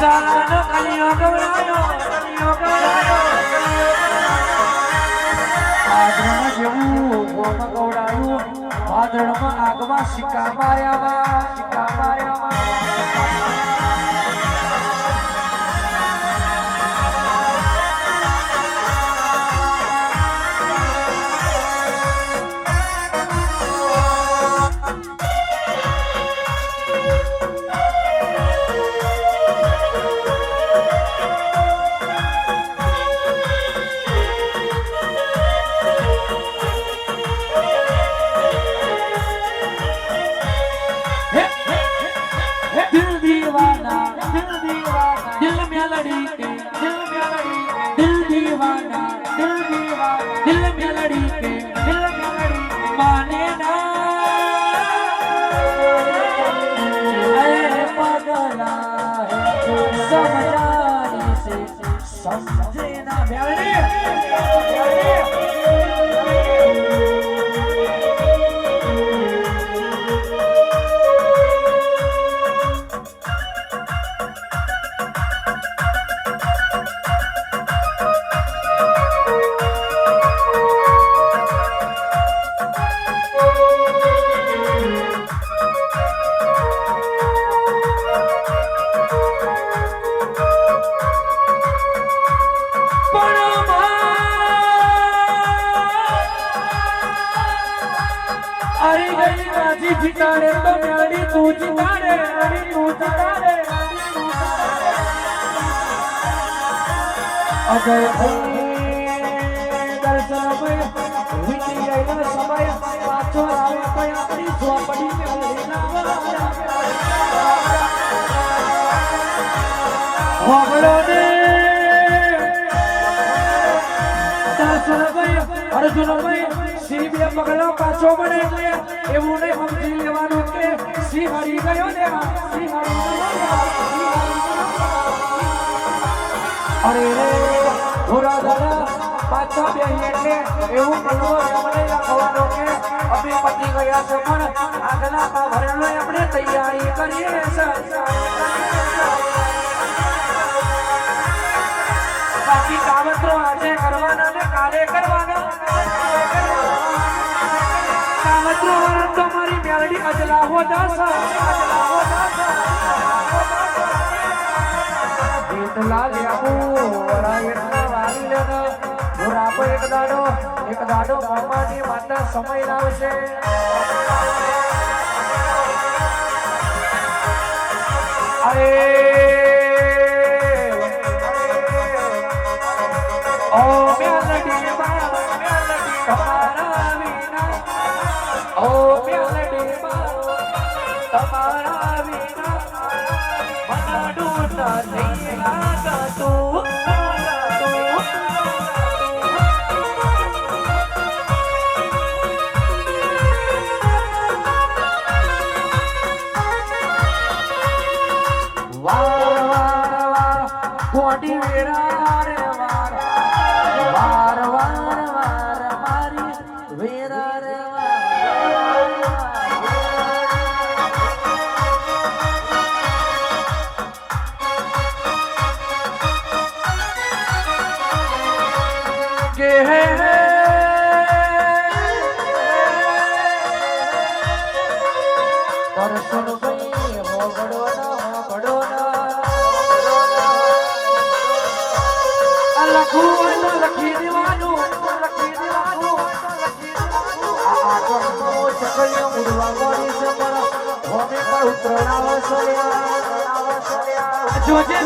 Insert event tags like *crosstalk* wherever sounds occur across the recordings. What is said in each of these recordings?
સાલાનો કલિયો ગવડાયો કલિયો ગવડાયો પાદરમાં જેવું ગોમ ગવડાયું વાદળમાં આગવા સિક્કા માર્યામાં melody. અરે ગઈ રાજી જીતાડે તો મ્યાડી તું જીતાડે અરે તું જીતાડે અગર દર્શન વીતી ગયેલો સમય, પાછો આવે તો આપણી ઝોપડી હોબળો ને દર્શનભાઈ અર્જુનભાઈ સિંહ બે પગલો પાછો પડે એવું નહીં સમજી લેવાનું કે સિંહ હરી ગયો ને સિંહ અરે રે ભોરા દાદા પાછા બે એટલે એવું બનવું એમને લખવાનો કે અમે પતી ગયા છે પણ આગલા પાવરનો આપણે તૈયારી કરીએ બાકી કાવતરો આજે કાલે કરવાના? કાવતરો વાળા તો મારી મેલડી અજલાવો દાસ અજલાવો દાસ એટલા લેવું વરા એટલા વારી લેનો. ભૂરાપો એક દાડો એક દાડો મામાની માતા સમય લાવશે. અરે કોટી વેરા રે વાર. વાર વાર જોજે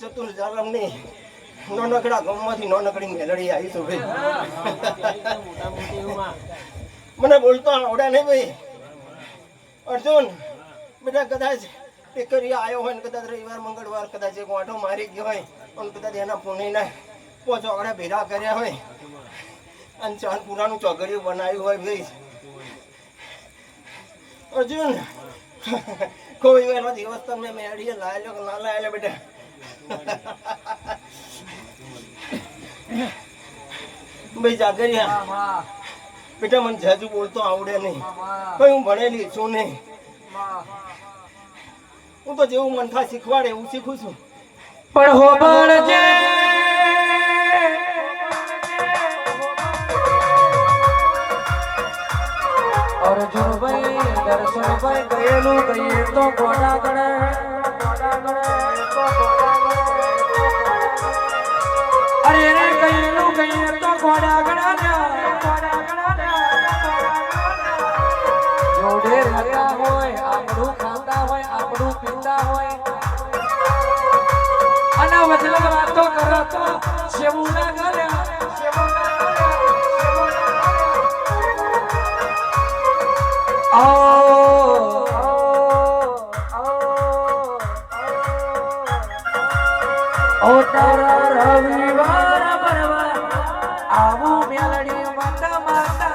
ચતુર જાલમની નાનકડા ગામમાંથી નાનકડી મેલડી આવી તો ભાઈ. મને બોલતો આવડે નહીં ભાઈ. અર્જુન બધા કદાચ એ કરી આવ્યો હોય ને કદાચ રવિવાર મંગળવાર કદાચ એક વાંઠો મારી ગયો હોય અને કદાચ એના પુણ્યને પોચ ચોકડા ભેગા કર્યા હોય. અને ચાર પુરાનું ચોગડિયું બનાવ્યું હોય ભાઈ. અર્જુન કોઈ એનો દિવસ તમને મેળીએ લાયેલો કે ના લાયેલો બેટા? ભાઈ જાગરિયા બેટા મને જાજુ બોલતો આવડે નહીં. ભાઈ હું ભણેલી છું નહીં. હું તો જેવું મન થાય શીખવાડે એવું શીખું છું. પણ હોબળજે અર્જુનભાઈ દર્શનભાઈ ગયેલું ગયે તો ગોડા ગણે અરે રે ગયેલું ગયે તો ગોડા ગણા જોડે રહ્યા હોય આપણું ખાતા હોય આપણું પીતા હોય અને વચલા વાતો કરો. તો સેવું ના તારા રવિવાર બરવા આવું મેલડી માતા માતા.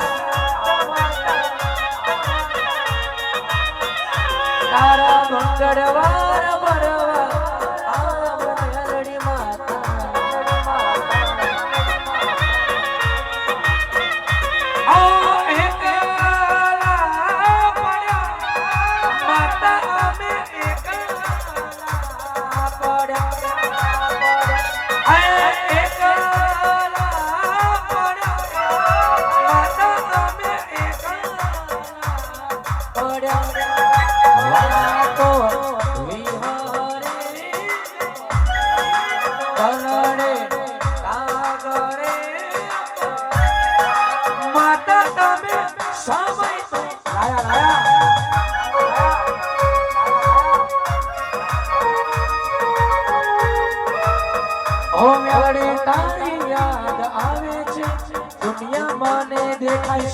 તારા મંગળવાર બરવા દેખાય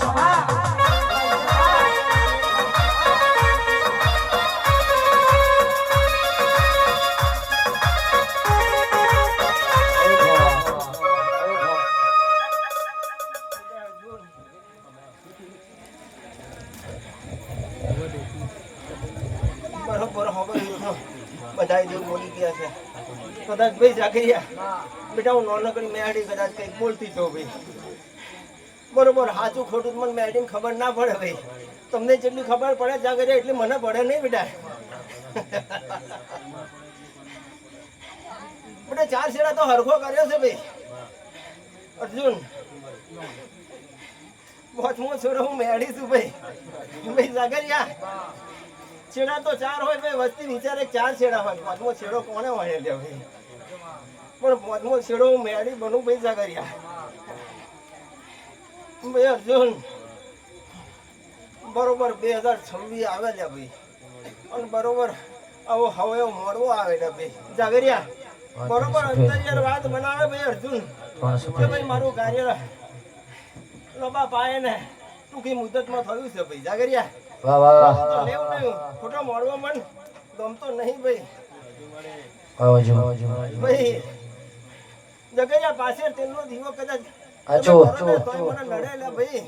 હવે બધા જેવું બોલી ગયા છે. કદાચ ભાઈ જાગરિયા બેટા હું નોનકડી મેળી કદાચ કંઈક બોલતી છો ભાઈ. બરોબર સાચું ખોટું મને મેડીને ખબર ના પડે ભાઈ. તમને જેટલી ખબર પડે જાગરિયા એટલી મને પડે નહીં બેટા. બેટા, ચાર શેડા તો હરખો કર્યો છે ભાઈ. અર્જુન પાંચમો છોડો, હું મેળી છું ભાઈ. ભાઈ, જાગરિયા છેડા તો ચાર હોય ભાઈ, વસ્તી વિચારે ચાર છેડા હોય. પાંચમો છેડો કોને વાળે ભાઈ? પણ પાંચમો છેડો હું મેળી બનું ભાઈ, જાગરિયા. બરોબર બે હજાર છવ્વીસ આવે છે ભાઈ. અને બરોબર આવો હવે મોડવો આવે છે ભાઈ. જાગરિયા બરોબર અંતરિયાર વાત બનાવે ભાઈ અર્જુન. કે ભાઈ મારું કાર્ય લોબા પાયે ને ટૂંકી મુદતમાં થયું છે ભાઈ. જાગરિયા વાહ વાહ તો લેવું નહીં ખોટો મોડવો મન. ગમતો નહીં ભાઈ. આવજો ભાઈ જગરિયા પાસે તેલનો દીવો કદાચ ભાઈ.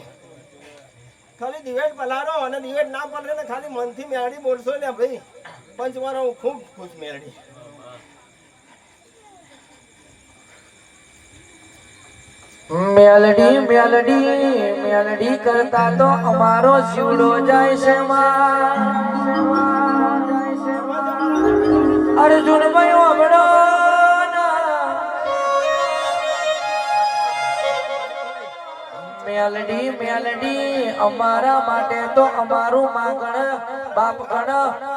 ખાલી દિવેટ પલારો અને દિવેટ ના પલરે ને ખાલી મનથી મેળી બોલશો ને ભાઈ. પંચવારો હું ખૂબ ખુશ મેળી. મેલડી મેલડી મેલડી કરતા તો અમારો જીવડો જાય છે માં. અર્જુન ભાઈ ઓબડો મેલડી મેલડી, અમારા માટે તો અમારું માગણ. બાપ ગણ,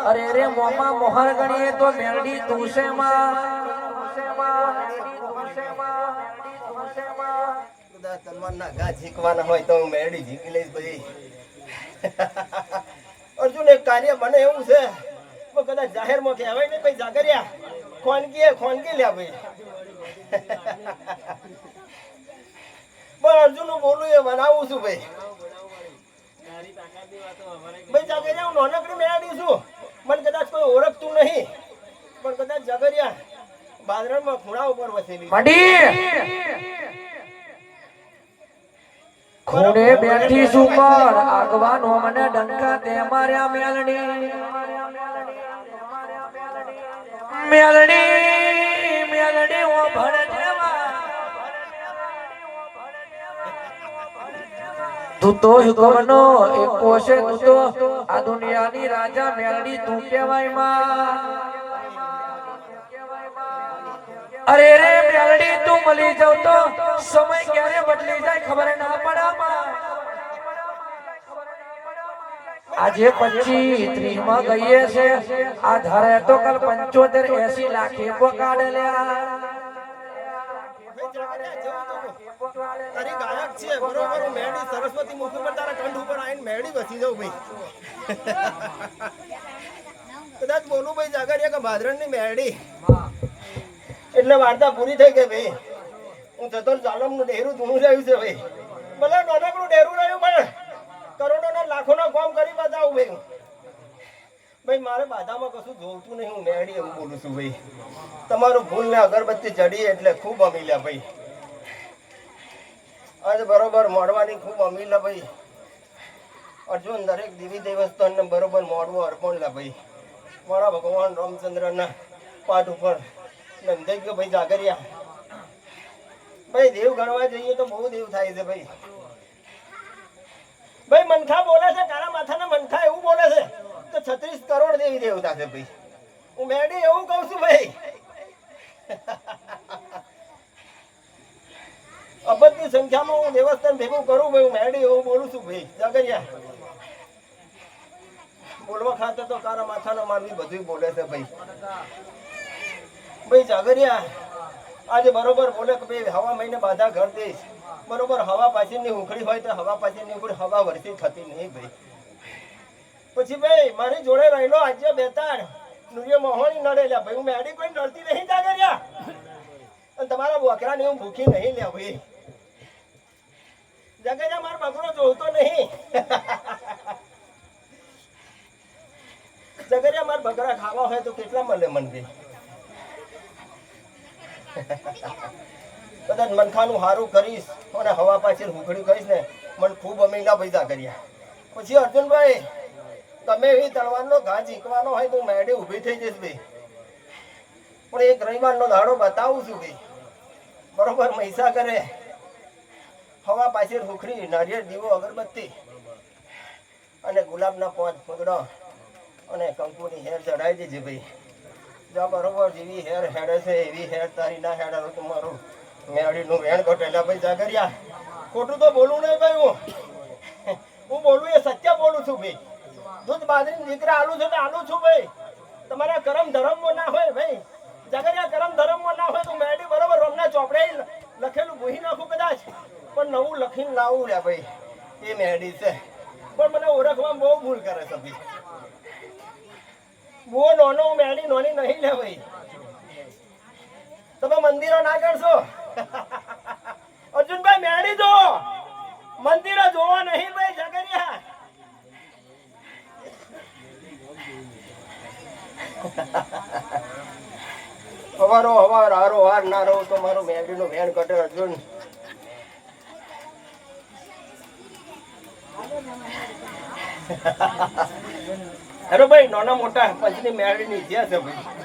અરે રે મોમાં મોહર ગણીએ તો મેલડી તું છે માં તલવારના હોય તો હું મેળી ઝીકી લઈશ અર્જુન, એક કાર્ય મને એવું છે. કદાચ જાહેરમાં કહેવાય ને ભાઈ જાગર્યા. ખોનગી ખોનગી લ્યા ભાઈ. પણ અર્જુનનું બોલું એ બનાવું છું ભાઈ. ભાઈ જાગરિયા હું નાનકડી મેળાડી છું. મને કદાચ કોઈ ઓળખતું નહીં. પણ કદાચ જાગરિયા બાદરામાં ખૂણા ઉપર વસેલી. ખૂણે બેઠી સુપર આગવાનો મને ડંકા તે માર્યા મેલડી મેલડી. મેલડી. તું યુગમનો એકો છે તું તો. આ દુનિયાની રાજા મેલડી તું કહેવાયમાં. અરે રે મેલડી, તું મળી જાવ તો. સમય ક્યારે બદલી જાય ખબર ના પડે આજે પચીસ ત્રીસમાં ગઈએ છે. આ ધારે તો કાલ પંચોતેર એસી લાખે પકાડેલ્યા તારી ગાયક છે બરોબર હું મેરડી સરસ્વતી મુખ ઉપર તારા કંઠ ઉપર આવીને મેડી વસી જાઉં ભાઈ. *laughs* કદાચ બોલું ભાઈ જાગરિયા કે ભાદરણની મેડી એટલે વાર્તા પૂરી થઈ ગઈ ભાઈ. હું જતો જાલમનું ડેરું ધૂણું રહ્યું છે ભાઈ. ભલે નાનકડું ડેરું રહ્યું પણ કરોડોના લાખોના કોમ કરી બતાવું ભાઈ ભાઈ મારે બાધામાં કશું જોવતું નહીં હું મેરડી એવું બોલું છું ભાઈ. તમારું ભૂલ ને અગરબત્તી ચડી એટલે ખૂબ અમીલ્યા ભાઈ. આજે બરોબર મોડવાની ખૂબ અમીલા ભાઈ. અર્જુન, દરેક દેવી દેવસ્થાનને બરોબર મોડવું અર્પણ લા ભાઈ. મારા ભગવાન રામચંદ્રના પાઠ ઉપર નંદાઈ ગયો ભાઈ જાગરિયા. ભાઈ, દેવ ગણવા જઈએ તો બહુ દેવ થાય છે ભાઈ. ભાઈ, મનખા બોલે છે કાળા માથાના મનખા એવું બોલે છે તો છત્રીસ કરોડ દેવી દેવતા છે ભાઈ. હું મેડી એવું કહું છું ભાઈ. *laughs* અબજની સંખ્યામાં હું દેવસ્થાન ભેગું કરું ભાઈ હું મેડી એવું બોલું છું ભાઈ જાગરિયા બોલવા ખાતે તો તારા માથાના મારવી બધું બોલે છે, ભાઈ. ભાઈ જાગરિયા આજે બરોબર બોલે કે ભાઈ, હવા મહિને બાધા ઘર દઈશ. બરોબર, હવા પાછળની ઉખડી હોય તો હવા પાછળની ઉખડી, હવા વરસી થતી નહીં, ભાઈ. પછી ભાઈ, મારી જોડે રહેલો આજે બેતાડ નુરિયો મોહણી નડેલા ભાઈ, હું મેડી કોઈ નડતી નહીં જાગરિયા અને તમારા બોકરાને હું ભૂખી નહીં લે ભાઈ. જગેજા મારો બકરો જોતો નહીં. જગરિયા માર બકરા ખાવા હોય તો કેટલા મળે મન ભાઈ કદાચ મનખાનું સારું કરીશ. અને હવા પાછળ હુકડી કરીશ ને, મને ખૂબ અમીલા પૈસા કર્યા. પછી અર્જુનભાઈ, તમે એ તળવારનો ઘા જીકવાનો હોય તો મેડે ઊભી થઈ જઈશ ભાઈ. પણ એક રવિવારનો દાડો બતાવું છું ભાઈ. બરોબર મૈસા કરે હવા પાછળ હુખડી, નારિયેળ, દીવો, અગરબત્તી અને ગુલાબના પાંચ ફૂગડો અને કંકુની હેર ચડાવી દીધી ભાઈ. જા બરોબર જેવી હેર હેડે છે, એવી હેર તારી ના હેડે તો તમારું મેળીનું વેણ ઘટેલા ભાઈ જાગરિયા. ખોટું તો બોલું નહીં ભાઈ હું. હું બોલું એ સત્ય બોલું છું ભાઈ. દૂધ બાજરી દીકરા આલું છું તો આલું છું ભાઈ. તમારા કરમ ધર્મમાં ના હોય ભાઈ. જાગરિયા, કરમ ધર્મમાં ના હોય તો મેળી બરોબર રમના ચોપડે લખેલું ભૂહી નાખું કદાચ. પણ નવું લખીને લાવું લે ભાઈ. એ મેડી છે. પણ મને ઓળખવામાં બહુ ભૂલ કરે છે બહુ નોનો હું નોની નાની નહીં લે ભાઈ. તમે મંદિરો ના કરશો? અર્જુનભાઈ મેળી જો મંદિરો જોવા નહીં ભાઈ જગરિયા હવારો, હવાર, હારો, હાર ના રહો તો મારો મેળીનો વેણ કટે અર્જુન. હેલો ભાઈ નાના મોટા પંચની મેળીની ઇતિહાસ છે ભાઈ.